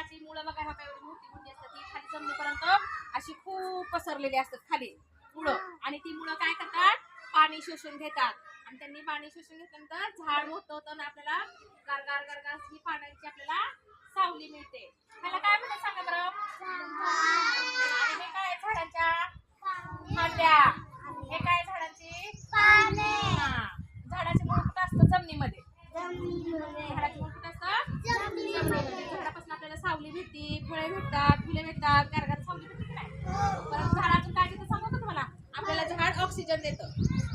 झाडाची मुळं बघा ह्या मोठी मोठी असतात ती खाली जमिनीपर्यंत अशी खूप पसरलेली असतात खाली मुळं आणि ती मुळं काय करतात? पाणी शोषून घेतात. आणि त्यांनी पाणी शोषून घेतल्यानंतर झाड मोठं होतं आणि आपल्याला गारगार गारगार ही पाण्याची आपल्याला सावली मिळते. मला काय म्हणतात सांगा बरं? काय झाडांच्या फांद्या हे काय झाडांची? झाडाचे मुळं कुठं असतं? जमिनीमध्ये. झाडाचे मुळं कुठं असतं? जमिनीमध्ये. घेते फळे भेटतात फुले भेटतात गारगार सावली भेटते काय परत झाडाची काळजी तर सांगतो तुम्हाला. आपल्याला झाड ऑक्सिजन देतं.